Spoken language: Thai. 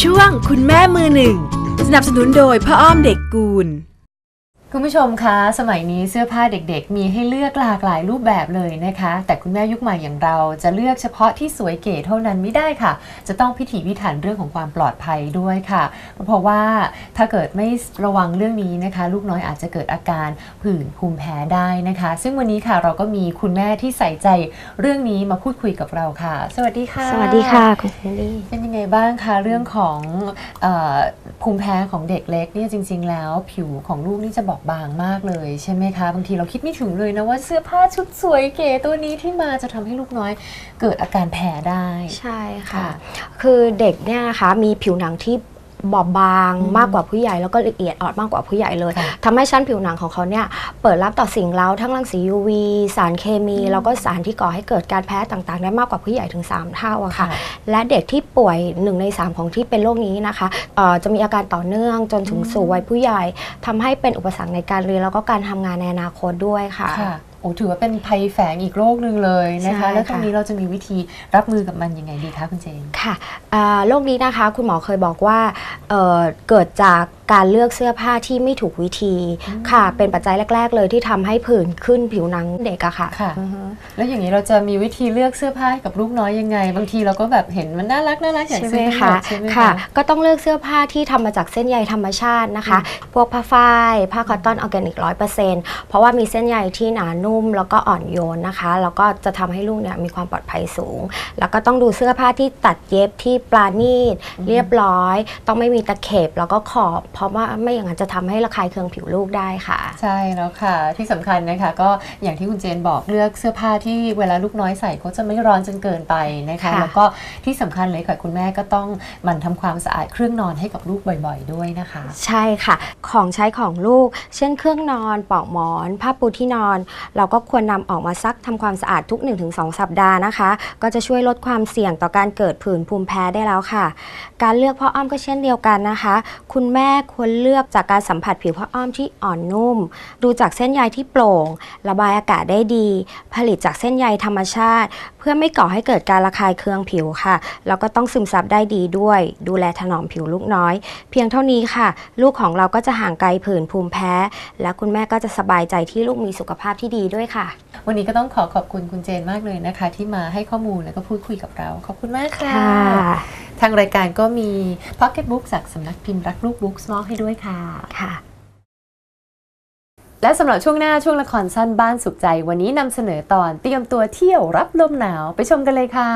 ช่วงคุณแม่มือหนึ่ง สนับสนุนโดยพ่ออ้อมเด็กกูล คุณผู้ชมคะ สมัยนี้เสื้อผ้าเด็กๆ มีให้เลือกหลากหลายรูปแบบเลยนะคะ แต่คุณแม่ยุคใหม่อย่างเราจะเลือกเฉพาะที่สวยเก๋เท่านั้นไม่ได้ค่ะ จะต้องพิถีพิถันเรื่องของความปลอดภัยด้วยค่ะ เพราะว่าถ้าเกิดไม่ระวังเรื่องนี้นะคะ ลูกน้อยอาจจะเกิดอาการผื่นภูมิแพ้ได้นะคะ ซึ่งวันนี้ค่ะเราก็มีคุณแม่ที่ใส่ใจเรื่องนี้มาพูดคุยกับเราค่ะ สวัสดีค่ะ สวัสดีค่ะคุณเฮนรี่เป็นยังไงบ้างคะเรื่องของเออภูมิแพ้ของเด็กเล็กเนี่ยจริง ๆ แล้วผิวของลูกนี่จะบอกบางมากเลยใช่ไหมคะ บางทีเราคิดไม่ถึงเลยนะว่าเสื้อผ้าชุดสวยเก๋ตัวนี้ที่มาจะทำให้ลูกน้อยเกิดอาการแพ้ได้ ใช่ค่ะค่ะคือเด็กเนี่ยนะคะมีผิวหนังที่ บอบบางอืมมากกว่าผู้ใหญ่แล้วก็ละเอียดอ่อนมากกว่าผู้ใหญ่เลยค่ะทำให้ชั้นผิวหนังของเขาเนี่ยเปิดรับต่อสิ่งเร้าทั้งรังสี UV สารเคมีอืมแล้วก็สารที่ก่อให้เกิดการแพ้ต่างๆ ได้มากกว่าผู้ใหญ่ถึง 3 เท่าอะค่ะค่ะและเด็กที่ป่วย1ใน 3 ของที่เป็นโรคนี้นะคะเอ่อจะมีอาการต่อเนื่องจนถึงอืมสู่วัยผู้ใหญ่ทำให้เป็นอุปสรรคในการเรียนแล้วก็การทำงานในอนาคตด้วยค่ะค่ะโอ้ถือว่าเป็นภัยแฝงอีกโรคหนึ่งเลยนะคะใช่แล้วตรงค่ะนี้เราจะมีวิธีรับมือกับมันยังไงดีคะคุณเจนค่ะอ่าโรคนี้นะคะ คุณหมอเคยบอกว่าเอ่อเกิดจากการเลือกเสื้อผ้าที่ไม่ถูกวิธีอืมค่ะ เป็นปัจจัยแรก ๆ เลยที่ทำให้ผื่นขึ้นผิวหนังเด็กอะค่ะค่ะอือฮึแล้วอย่างนี้เราจะมีวิธีเลือกเสื้อผ้าให้กับลูกน้อยยังไง บางทีเราก็แบบเห็นมันน่ารักน่ารักอยากใช่ไหซื้มอให้หมคะดใช่ไหมค่ะคะก็ต้องเลือกเสื้อผ้าที่ทำมาจากเส้นใยธรรมชาตินะคะ พวกผ้าฝ้ายผ้าคอตตอนออร์แกนิกร้อยเปอร์เซ็นต์เพราะว่ามีเส้นใยที่หนานุ่มแล้วก็อ่อนโยนนะคะ แล้วก็จะทำให้ลูกเนี่ยมีความปลอดภัยสูง แล้วก็ต้องดูเสื้อผ้าที่ตัดเย็บที่ปราณีตเรียบร้อย ต้องไม่มีตะเข็บแล้วก็ขอบเพราะว่าไม่อย่างนั้นจะทำให้ระคายเคืองผิวลูกได้ค่ะ ใช่แล้วค่ะ ที่สำคัญนะคะ ก็อย่างที่คุณเจนบอกเลือกเสื้อผ้าที่เวลาลูกน้อยใส่ก็จะไม่ร้อนจนเกินไปนะคะค่ะแล้วก็ที่สำคัญเลยค่ะคุณแม่ก็ต้องหมั่นทำความสะอาดเครื่องนอนให้กับลูกบ่อยๆ ด้วยนะคะ ใช่ค่ะ ของใช้ของลูก เช่น เครื่องนอนปลอกหมอน ผ้าปูที่นอน เราก็ควรนำออกมาซักทำความสะอาดทุก 1-2 สัปดาห์นะคะ ก็จะช่วยลดความเสี่ยงต่อการเกิดผื่นภูมิแพ้ได้แล้วค่ะ การเลือกพ่ออ้อมก็เช่นเดียวกันนะคะ คุณแม่ควรเลือกจากการสัมผัสผิวพ่ออ้อมที่อ่อนนุ่ม ดูจากเส้นใยที่โปร่ง ระบายอากาศได้ดี ผลิตจากเส้นใยธรรมชาติ เพื่อไม่ก่อให้เกิดการระคายเคืองผิวค่ะ แล้วก็ต้องซึมซับได้ดีด้วย ดูแลถนอมผิวลูกน้อย เพียงเท่านี้ค่ะ ลูกของเราก็จะห่างไกลผื่นภูมิแพ้ และคุณแม่ก็จะสบายใจที่ลูกมีสุขภาพที่ดีด้วยค่ะ วันนี้ก็ต้องขอขอบคุณคุณเจนมากเลยนะคะ ที่มาให้ข้อมูลแล้วก็พูดคุยกับเรา ขอบคุณมากค่ะค่ะ ทางรายการก็มี Pocket Book จากสำนักพิมพ์รักลูกบุ๊กมอบให้ด้วยค่ะค่ะ และสำหรับช่วงหน้าช่วงละครสั้นบ้านสุขใจ วันนี้นำเสนอตอนเตรียมตัวเที่ยวรับลมหนาวไปชมกันเลยค่ะ